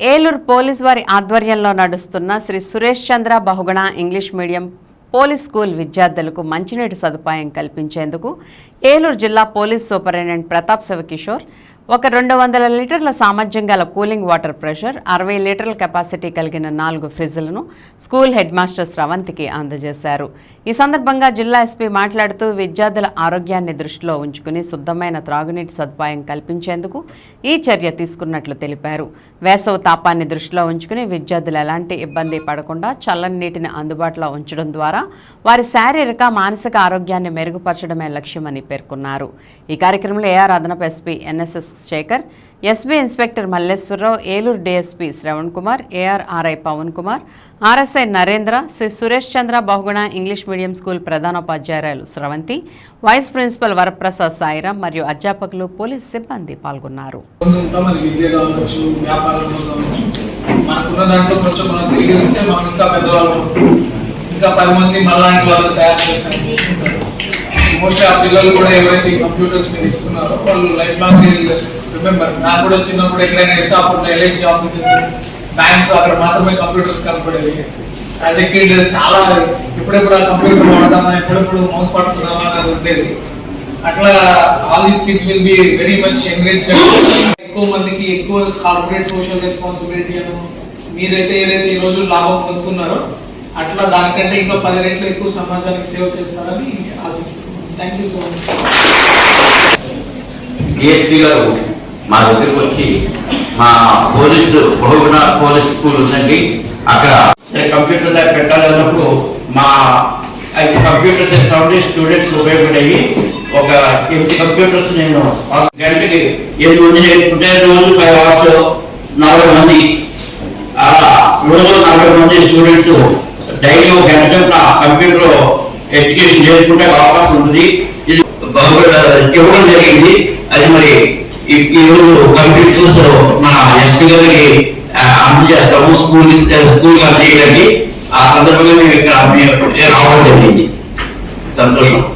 Eluru police వారి ఆధ్వర్యంలో నడుస్తున్న Shri Suresh Chandra Bahuguna English medium police school విద్యార్థులకు మంచినీటి సదుపాయం కల్పించేందుకు ఏలూరు జిల్లా పోలీస్ సూపరింటెండెంట్ ప్రతాప్ శివకిషోర్ ఒక రెండు వందల లీటర్ల సామర్థ్యం గల కూలింగ్ వాటర్ ప్రెషర్ అరవై లీటర్ల కెపాసిటీ కలిగిన నాలుగు ఫ్రిజ్లను స్కూల్ హెడ్ మాస్టర్ స్రవంతికి అందజేశారు. ఈ సందర్భంగా జిల్లా ఎస్పీ మాట్లాడుతూ విద్యార్థుల ఆరోగ్యాన్ని దృష్టిలో ఉంచుకుని శుద్ధమైన త్రాగునీటి సదుపాయం కల్పించేందుకు ఈ చర్య తీసుకున్నట్లు తెలిపారు. వేసవ తాపాన్ని దృష్టిలో ఉంచుకుని విద్యార్థులు ఎలాంటి ఇబ్బంది పడకుండా చల్లని నీటిని అందుబాటులో ఉంచడం ద్వారా వారి శారీరక మానసిక ఆరోగ్యాన్ని మెరుగుపరచడమే లక్ష్యమని పేర్కొన్నారు. ఈ కార్యక్రమంలో ఏఆర్ అదనపు SP NSS Shekhar SB inspector Malleswararao Eluru DSP Sravan Kumar ARRI Pavan Kumar RSI Narendra Shri Suresh Chandra Bahuguna English medium school ప్రధానోపాధ్యాయురాలు Sravanthi vice principal Varaprasad Sairam మరియు అధ్యాపకులు పోలీస్ సిబ్బంది పాల్గొన్నారు. ఇంకా మనకున్న దాంట్లో కొంచెం మనం తిరిగి ఇస్తే మనం ఇంకా ఇంకా పది మంది మళ్ళాంటి వాళ్ళు తయారు చేశారు. మోస్ట్ ఆ పిల్లలు కూడా ఎవరైతే కంప్యూటర్స్ మీద ఇస్తున్నారో వాళ్ళు లైఫ్ లాంగ్ రిమెంబర్ నాకు కూడా చిన్నప్పుడు ఎక్కడైనా వెళ్తే అప్పుడు ఎల్ఐసి ఆఫీస్ బ్యాంక్స్ అక్కడ మాత్రమే కంప్యూటర్స్ కనపడేవి. యాజ్ ఎ కిడ్ చాలా ఎప్పుడెప్పుడు ఆ కంప్యూటర్ వాడదామా ఎప్పుడెప్పుడు మౌస్ పట్టుకుందామా అనేది ఉండేది. అట్లా all these kids will be very much encourage ఎక్కువ మందికి ఎక్కువ కార్పొరేట్ సోషల్ రెస్పాన్సిబిలిటీ అను మీరైతే ఏదైతే ఈ రోజు లాభం పొందుతున్నారో అట్లా దానికంటే ఇంకా పది రెట్లు ఎక్కువ సమాజానికి సేవ చేస్తారని ఆశిస్తున్నాను. Thank you so much DSP గారు మా దగ్గరికి వచ్చి మా పోలీసు బహుగుణ పోలీస్ స్కూల్ ఉందండి. అక్కడ కంప్యూటర్ దగ్గర పెట్టాలన్నప్పుడు మా ఐదు కంప్యూటర్స్ ఇస్తామంటే స్టూడెంట్స్ ఉపయోగపడేవి. ఒక ఎనిమిది కంప్యూటర్స్ నేను గంటకి ఎనిమిది మంది నేర్చుకుంటే రోజు ఫైవ్ అవర్స్ నలభై మంది. అలా రోజు నలభై మంది స్టూడెంట్స్ డైలీ ఒక గంట కంప్యూటర్ ఎడ్యుకేషన్ చేసుకుంటే అవకాశం ఉంటుంది. ఇది ఇవ్వడం జరిగింది. అది మరి ఈ- ఈ కంప్యూటర్స్ మన ఎస్పీ గారికి అందజేస్తాము స్కూల్ స్కూల్ అందజేయడానికి ఆ సందర్భంగా మేము ఇక్కడ రావడం జరిగింది. సంతోషం.